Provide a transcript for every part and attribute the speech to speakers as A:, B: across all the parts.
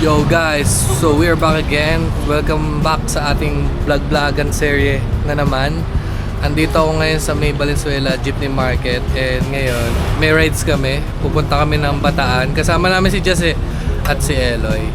A: Yo guys, so we are back again. Welcome back sa ating vlog-vlogan serye na naman. Andito ako ngayon sa May Valenzuela Jeepney Market and ngayon may rides kami. Pupunta kami ng Bataan. Kasama namin si Jase at si Eloy.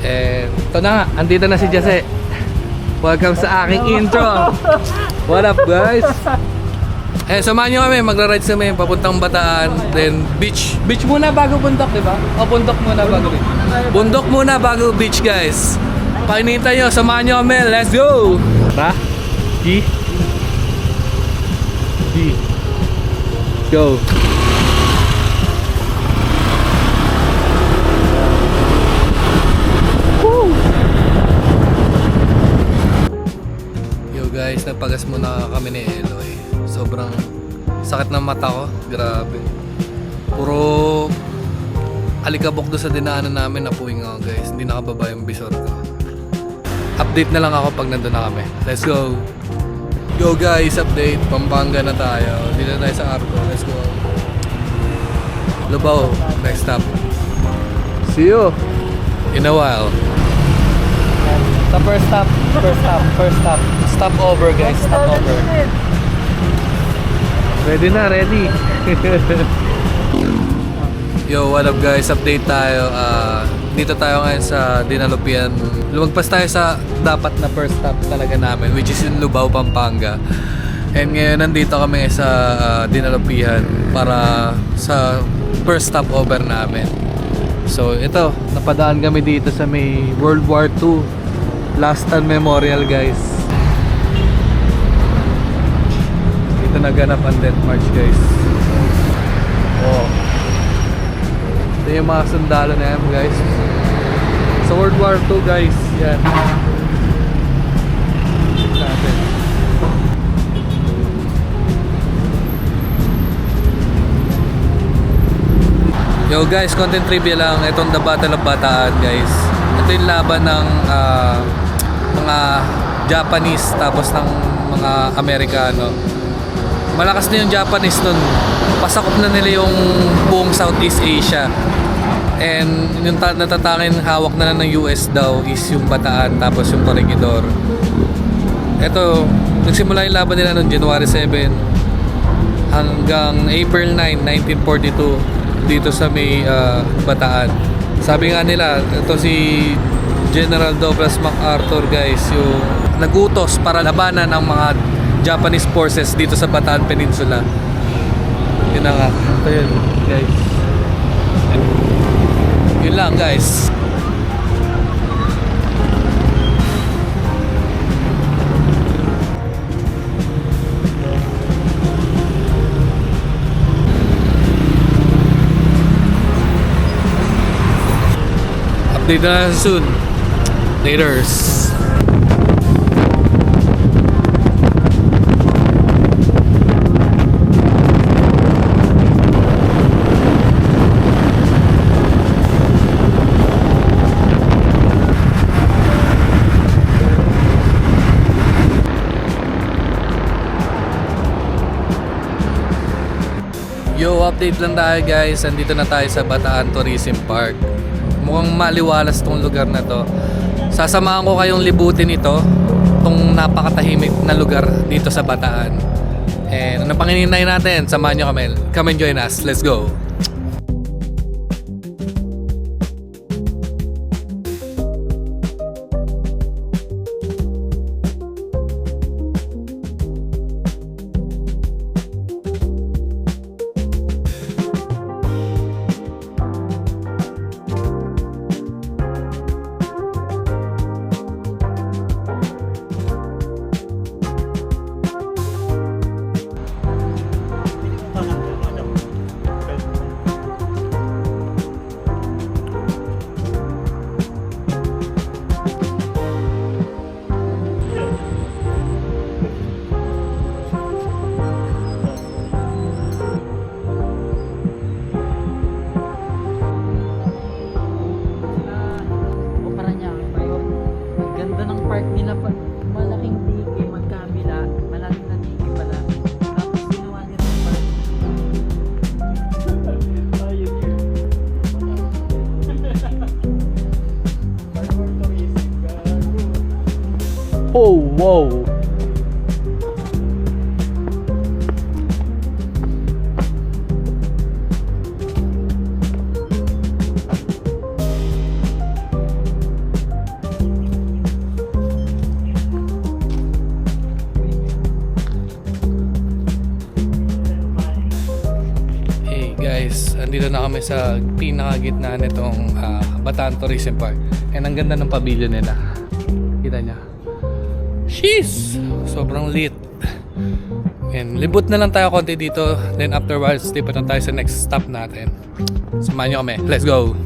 A: And ito na nga, andito na si Jase. Welcome sa aking intro. What up guys? Eh, samahan nyo kami, magra-rides kami, papuntang Bataan, then beach. Beach muna bago bundok, di ba? O bundok muna bago beach. Bundok muna bago beach, guys. Pakinita nyo, samahan nyo kami, let's go! Tara, G. G. Go. Woo! Yo guys, nagpagas muna kami ni Eloy. Sobrang sakit ng mata ko. Grabe. Puro alikabok doon sa dinaanan namin na puwing ako guys. Hindi nakababa yung visor ko. Update na lang ako pag nandun na kami. Let's go! Go guys, update. Pampanga na tayo. Dito na tayo sa Arco. Let's go. Lubao, next stop. See you in a while. Sa first stop, first stop, first stop. Stop over guys, stop over. Ready na, ready. Yo, what up guys? Update tayo. Ah, dito tayo ngayon sa Dinalupian. Lumagpas tayo sa dapat na first stop talaga namin, which is in Lubao, Pampanga. And ngayon nandito kami sa ah, Dinalupian para sa first stop over namin. So ito, napadaan kami dito sa may World War II Last Stand Memorial guys. Naganap ang Death March guys. Oh. Ito yung mga sundalo na yan guys. Sa World War II guys. Yan. Natin. Yo guys, content trivia lang. Itong The Battle of Bataan guys. Ito yung laban ng ah, mga Japanese tapos ng mga Amerikano. Malakas na yung Japanese nun. Pasakop na nila yung buong Southeast Asia. And yung ta- natatangin hawak na lang ng US daw is yung Bataan tapos yung Corregidor. Ito, nagsimula yung laban nila noong January 7 hanggang April 9, 1942 dito sa may ah, Bataan. Sabi nga nila, ito si General Douglas MacArthur guys, yung nagutos para labanan ang mga Japanese forces dito sa Bataan Peninsula. Yun na nga. Ito yun, guys. Yun lang guys. Update na soon. Laters. Update lang tayo guys. Andito na tayo sa Bataan Tourism Park. Mukhang maliwalas tong lugar na to. Sasamahan ko kayong libutin ito. Itong napakatahimik na lugar dito sa Bataan. And ano pang hinihintay natin? Samahan nyo kami. Come and join us. Let's go. Guys, andito na kami sa pinakagitna nitong ah, Bataan Tourism Park. And ang ganda ng pavilion nila. Kita niya. Sheesh! Sobrang lit. And libot na lang tayo konti dito. Then afterwards, lipat na tayo sa next stop natin. Samahan niyo kami. Let's go!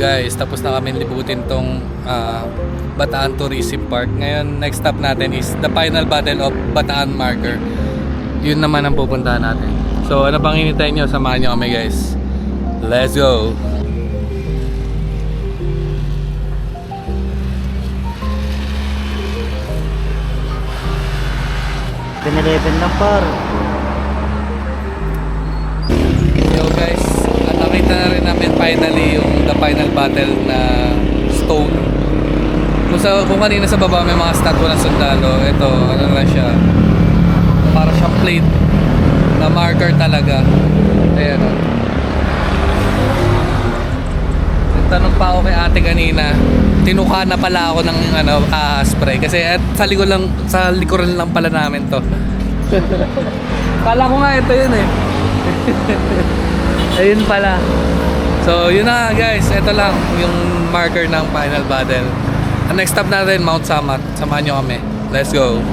A: Guys, tapos na kami libutin tong ah, Bataan Tourism Park. Ngayon, next stop natin is the final battle of Bataan Marker. Yun naman ang pupuntahan natin. So, ano bang hinintay nyo? Samahan nyo kami guys. Let's go!
B: Pineleven lang par.
A: Nakita na rin namin finally yung the final battle na stone. Kung, sa, kung kanina sa baba may mga statue ng sundalo, ito ano na siya, para siyang plate na marker talaga. Ayan o. Tanong pa ako kay ate kanina, tinuka na pala ako ng ano, ah, spray kasi at sa likod lang sa likuran lang pala namin to. Kala ko nga ito yun eh. Ayun pala. So, yun na guys. Ito lang yung marker ng final battle. Ang next stop natin, Mount Samat. Samahan nyo kami. Let's go.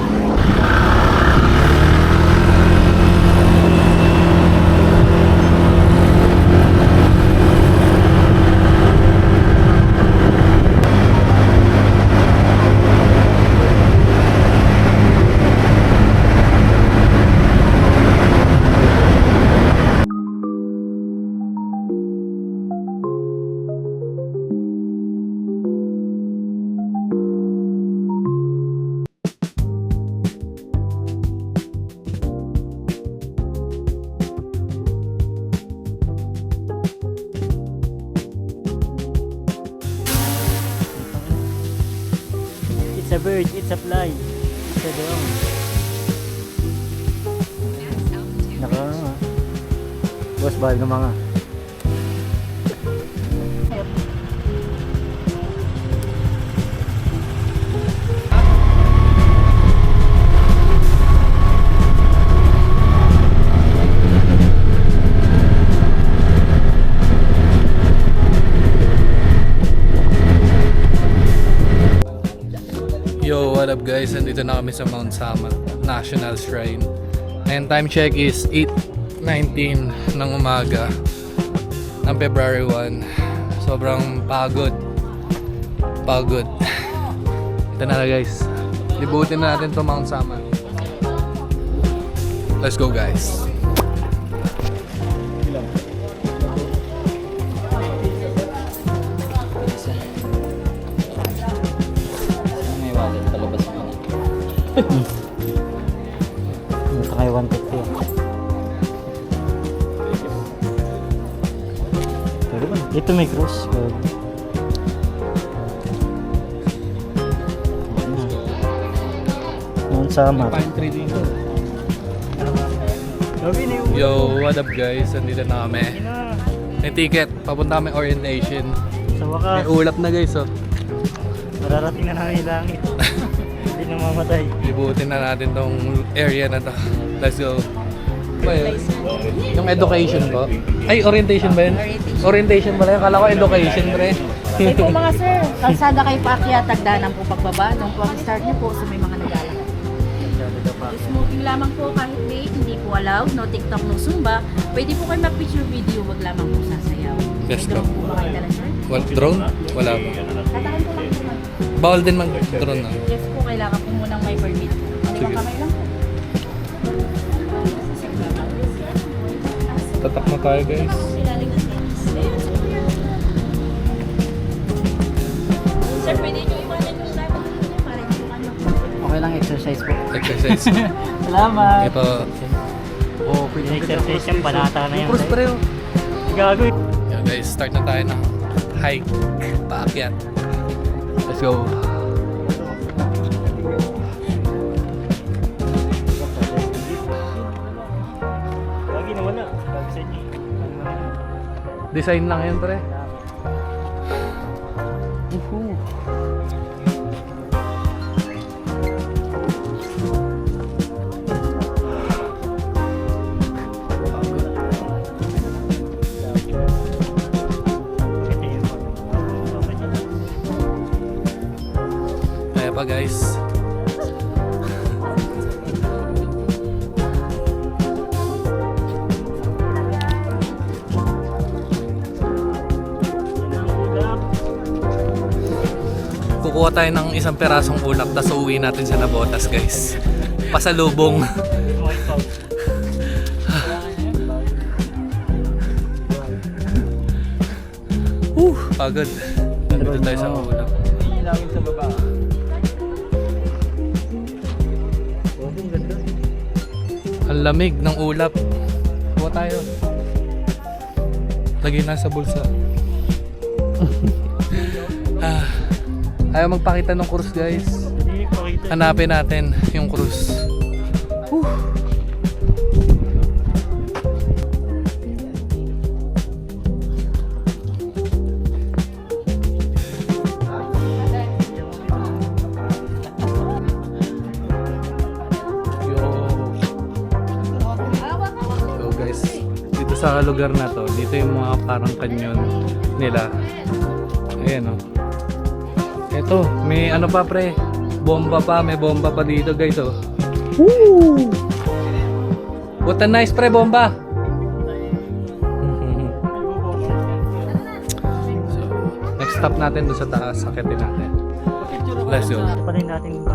A: Guys? Nandito na kami sa Mount Samat National Shrine. And time check is 8.19 ng umaga ng February 1. Sobrang pagod. Pagod. Ito na guys. Libutin na natin to Mount Samat. Let's go guys.
B: Ito kayo 150 ah. Pero ba? Dito may cross code. Gabi na yung
A: Yo, what up guys? Nandito na kami. May ticket. Papunta kami orientation.
B: Sa
A: May
B: wakas,
A: ulap na guys oh.
B: mararating na namin langit. Hindi na mamatay.
A: Libutin na natin tong area na to. Let's go. Ba yun? Yung education po? Ay, orientation ba yun? Orientation ba yun? Kala ko education, pre.
C: Ay po mga sir, kalsada kay Pacquiao, tagdanan po pagbaba. Nung pag-start niyo po, so may mga
B: pa.
C: Smoking lamang po kahit vape, hindi po allowed. No TikTok, no Zumba. Pwede po kayo mag-picture video, wag lamang po sasayaw.
A: Yes,
C: May drone po ba kayo dala, sir?
A: What, drone? Wala pa.
C: Tatakan
A: Bawal din mag-drone na.
C: Yes po, kailangan po munang may permit. Ano
A: Sige.
C: kamay lang po?
A: Tatak na tayo guys.
C: Sir. Pwede nyo iwanan yung dapat ninyo para hindi ano.
D: Okay lang exercise po.
A: Exercise.
B: Salamat!
A: Ito.
B: Oh, pwede exercise yan. Panata na yan.
A: Cruise pa rin.
B: Gago eh.
A: Yeah, guys, start na tayo ng hike. Paakyat. Let's go. Design lang yan, pre. Kukuha tayo ng isang perasong ulap tapos uuwi natin sa Nabotas guys. Pasalubong. Uh, pagod. Nandito tayo sa ulap.
B: Ilawin sa baba. Ang
A: lamig ng ulap. Kuha tayo. Lagay na sa bulsa. Ayaw magpakita ng cruise guys. Hanapin natin yung cruise. Whew. Sa lugar na to, dito yung mga parang kanyon nila. Ayan oh. Ito, may ano pa pre? Bomba pa, may bomba pa dito guys oh. Woo! What a nice pre bomba! so, next stop natin doon sa taas, sakitin natin. Let's go.
B: Patayin natin yung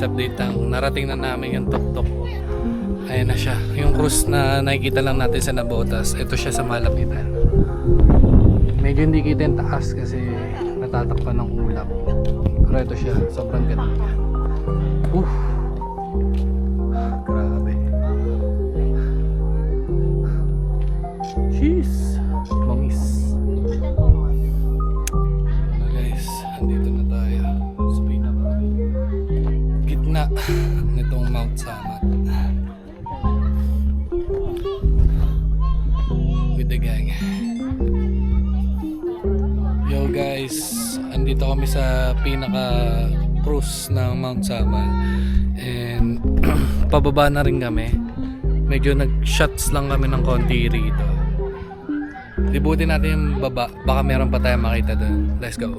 A: guys, update lang. Narating na namin yung tuktok. Ayan na siya. Yung cruise na nakikita lang natin sa Nabotas. Ito siya sa malapitan. Medyo hindi kita yung taas kasi natatakpan ng ulap. Pero ito siya. Sobrang ganda. Uh. Dito kami sa pinaka cruise ng Mount Samal. And pababa na rin kami. Medyo nag-shots lang kami ng konti rito. Libutin natin yung baba. Baka meron pa tayong makita doon. Let's go.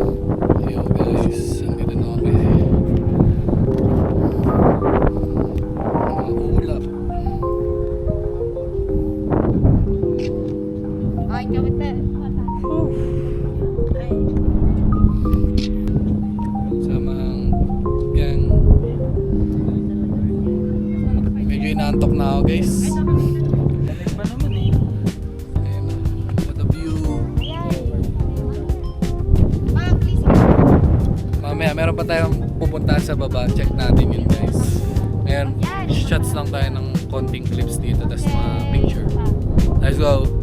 A: shots lang tayo ng konting clips dito. Tapos mga picture. Let's go.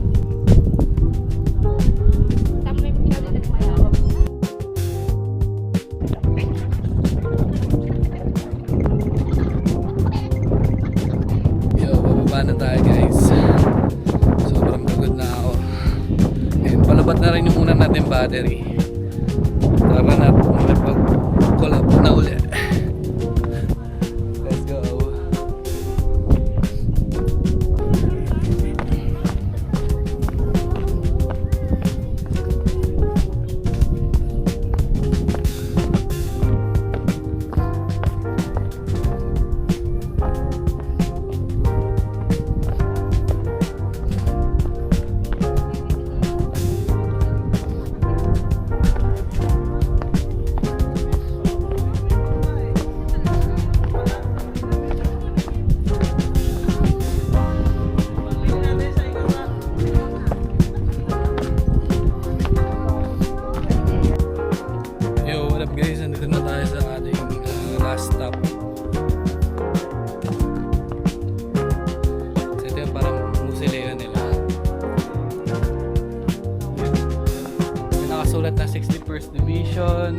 A: 1st Division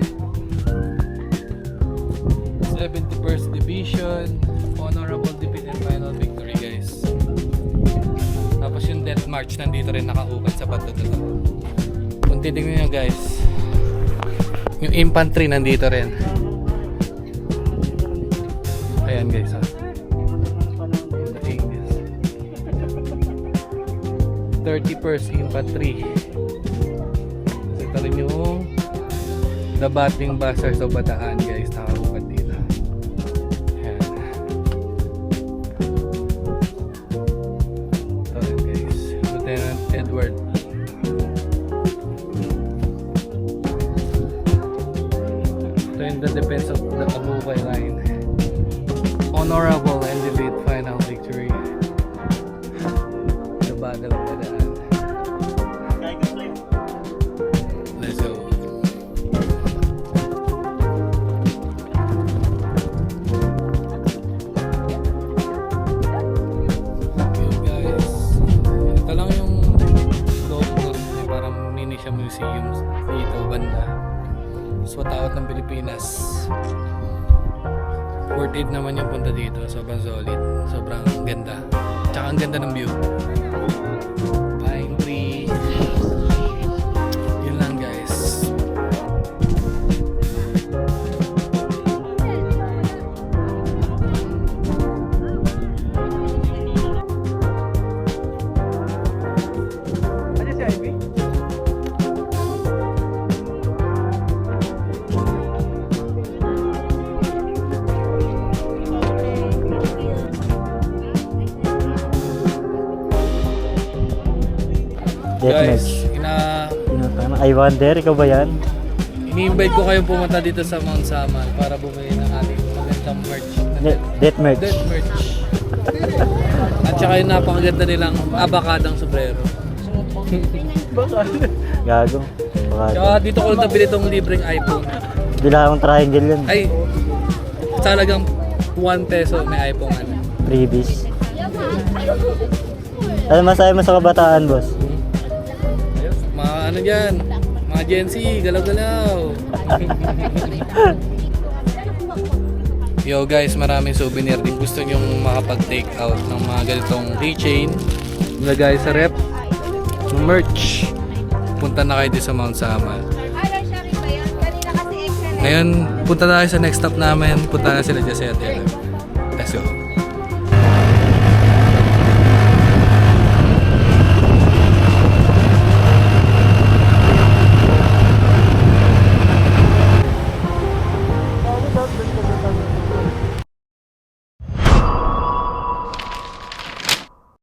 A: 71st Division Honorable Defeat and Final Victory guys. Tapos yung Death March nandito rin nakahukat sa bato to. Kung titignan nyo guys yung infantry nandito rin. Ayan guys ha. 31st Infantry. The Bating Busters of Bataan guys. Nakakukat dito. Ayan. Ito rin guys. Lieutenant Edward Ito yung the defense of the Abukay line. Honorable museum dito banda sa tawat ng Pilipinas. Worth it naman yung punta dito. Sobrang solid. Sobrang ganda. Tsaka ang ganda ng view. Guys, ina
B: I wonder, ikaw ba yan?
A: ini-invite ko kayong pumunta dito sa Mount Samal para bumili ng ating magandang merch.
B: De- death merch.
A: Dead merch. At saka yung napakaganda nilang abakadang sombrero.
B: Gago. Baka
A: Tsaka dito ko nabili itong libreng iPhone.
B: bilawang triangle yun.
A: Ay, talagang 1 peso may iPhone ano.
B: Freebies. Ano masahe mo sa kabataan, boss?
A: Ano dyan, mga Gen Z, galaw-galaw. Yo guys, maraming souvenir din. Gusto nyong makapag-take out ng mga ganitong keychain. Lagay sa rep. Merch. Punta na kayo sa Mount Sama. Ngayon, punta na tayo sa next stop namin. Punta na sila sa Let's go.